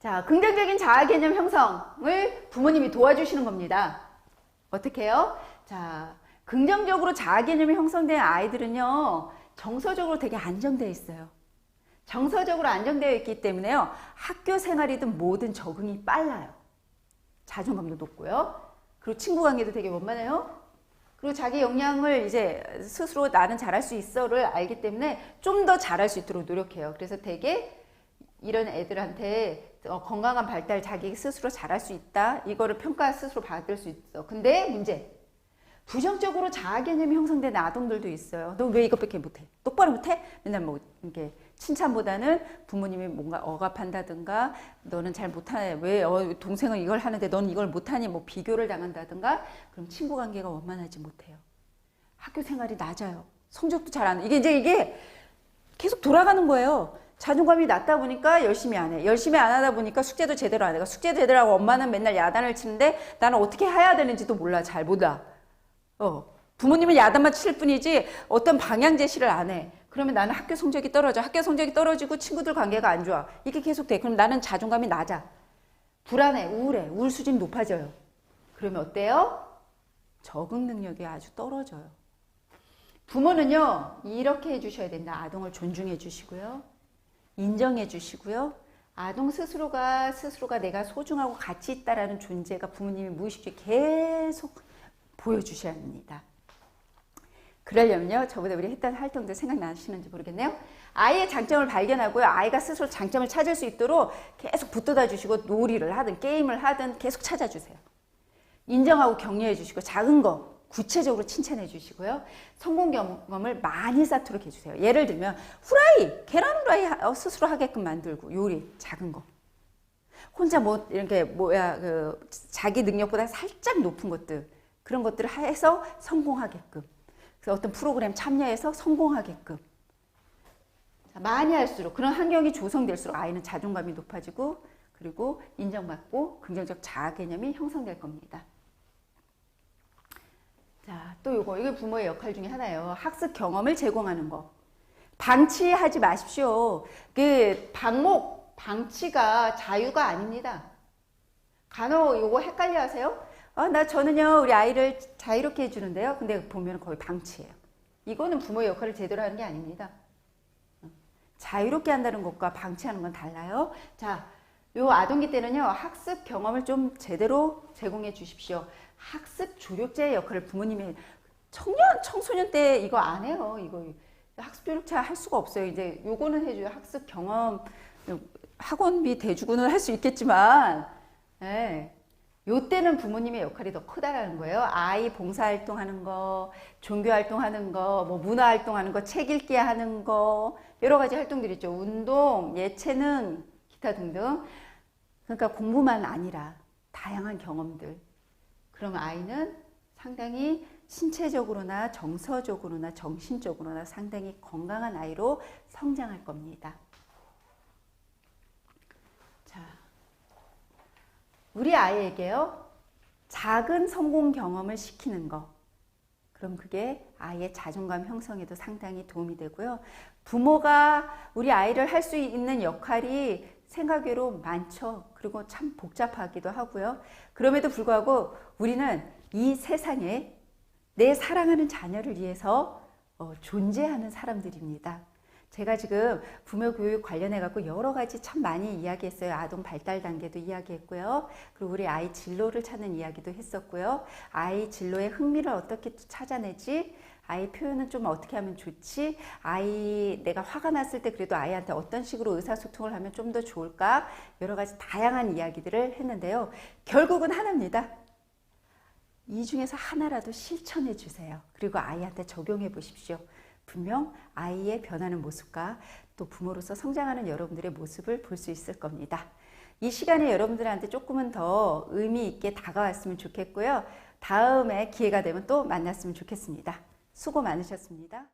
자, 긍정적인 자아 개념 형성을 부모님이 도와주시는 겁니다. 어떻게 해요? 자, 긍정적으로 자아 개념이 형성된 아이들은요, 정서적으로 되게 안정되어 있어요. 정서적으로 안정되어 있기 때문에요, 학교 생활이든 뭐든 적응이 빨라요. 자존감도 높고요. 그리고 친구 관계도 되게 원만해요. 그리고 자기 역량을 이제 스스로 나는 잘할 수 있어를 알기 때문에 좀 더 잘할 수 있도록 노력해요. 그래서 되게 이런 애들한테 어, 건강한 발달 자기 스스로 잘할 수 있다. 이거를 평가 스스로 받을 수 있어. 근데 문제. 부정적으로 자아 개념이 형성된 아동들도 있어요. 너 왜 이것밖에 못해? 똑바로 못해? 맨날 뭐 이렇게 칭찬보다는 부모님이 뭔가 억압한다든가 너는 잘 못하네. 왜 어, 동생은 이걸 하는데 넌 이걸 못하니? 뭐 비교를 당한다든가 그럼 친구 관계가 원만하지 못해요. 학교 생활이 낮아요. 성적도 잘 안. 이게 이제 이게 계속 돌아가는 거예요. 자존감이 낮다 보니까 열심히 안 해. 열심히 안 하다 보니까 숙제도 제대로 안 해. 숙제 제대로 하고 엄마는 맨날 야단을 치는데 나는 어떻게 해야 되는지도 몰라. 잘 몰라. 어. 부모님은 야단만 칠 뿐이지 어떤 방향 제시를 안 해. 그러면 나는 학교 성적이 떨어져. 학교 성적이 떨어지고 친구들 관계가 안 좋아. 이게 계속 돼. 그럼 나는 자존감이 낮아. 불안해. 우울해. 우울 수준이 높아져요. 그러면 어때요? 적응 능력이 아주 떨어져요. 부모는요, 이렇게 해주셔야 된다. 아동을 존중해 주시고요. 인정해 주시고요. 아동 스스로가 스스로가 내가 소중하고 가치 있다라는 존재가 부모님이 무의식적으로 계속 보여주셔야 합니다. 그러려면요, 저보다 우리 했던 활동들 생각나시는지 모르겠네요. 아이의 장점을 발견하고요, 아이가 스스로 장점을 찾을 수 있도록 계속 붙들어 주시고 놀이를 하든 게임을 하든 계속 찾아주세요. 인정하고 격려해 주시고 작은 거 구체적으로 칭찬해 주시고요. 성공 경험을 많이 쌓도록 해주세요. 예를 들면 후라이, 계란 후라이 하- 스스로 하게끔 만들고 요리 작은 거. 혼자 뭐 이렇게 뭐야 그 자기 능력보다 살짝 높은 것들 그런 것들을 해서 성공하게끔. 그래서 어떤 프로그램 참여해서 성공하게끔. 자, 많이 할수록 그런 환경이 조성될수록 아이는 자존감이 높아지고 그리고 인정받고 긍정적 자아 개념이 형성될 겁니다. 자, 또 요거, 이게 부모의 역할 중에 하나예요. 학습 경험을 제공하는 거. 방치하지 마십시오. 그, 방목, 방치가 자유가 아닙니다. 간혹 요거 헷갈려 하세요? 아, 나 저는요, 우리 아이를 자유롭게 해주는데요. 근데 보면 거의 방치예요. 이거는 부모의 역할을 제대로 하는 게 아닙니다. 자유롭게 한다는 것과 방치하는 건 달라요. 자, 요 아동기 때는요, 학습 경험을 좀 제대로 제공해 주십시오. 학습 조력자의 역할을 부모님이 청년, 청소년 때 이거 안 해요. 이거 학습 조력자 할 수가 없어요. 이제 요거는 해줘요. 학습 경험, 학원비 대주고는 할 수 있겠지만, 예. 요 때는 부모님의 역할이 더 크다라는 거예요. 아이 봉사활동 하는 거, 종교활동 하는 거, 뭐 문화활동 하는 거, 책 읽기 하는 거, 여러 가지 활동들이 있죠. 운동, 예체능, 기타 등등. 그러니까 공부만 아니라 다양한 경험들. 그러면 아이는 상당히 신체적으로나 정서적으로나 정신적으로나 상당히 건강한 아이로 성장할 겁니다. 자, 우리 아이에게요, 작은 성공 경험을 시키는 거. 그럼 그게 아이의 자존감 형성에도 상당히 도움이 되고요. 부모가 우리 아이를 할 수 있는 역할이 생각외로 많죠. 그리고 참 복잡하기도 하고요. 그럼에도 불구하고 우리는 이 세상에 내 사랑하는 자녀를 위해서 어, 존재하는 사람들입니다. 제가 지금 부모 교육 관련해 갖고 여러 가지 참 많이 이야기했어요. 아동 발달 단계도 이야기했고요. 그리고 우리 아이 진로를 찾는 이야기도 했었고요. 아이 진로의 흥미를 어떻게 찾아내지? 아이 표현은 좀 어떻게 하면 좋지? 아이 내가 화가 났을 때 그래도 아이한테 어떤 식으로 의사소통을 하면 좀 더 좋을까? 여러 가지 다양한 이야기들을 했는데요. 결국은 하나입니다. 이 중에서 하나라도 실천해 주세요. 그리고 아이한테 적용해 보십시오. 분명 아이의 변하는 모습과 또 부모로서 성장하는 여러분들의 모습을 볼 수 있을 겁니다. 이 시간에 여러분들한테 조금은 더 의미 있게 다가왔으면 좋겠고요. 다음에 기회가 되면 또 만났으면 좋겠습니다. 수고 많으셨습니다.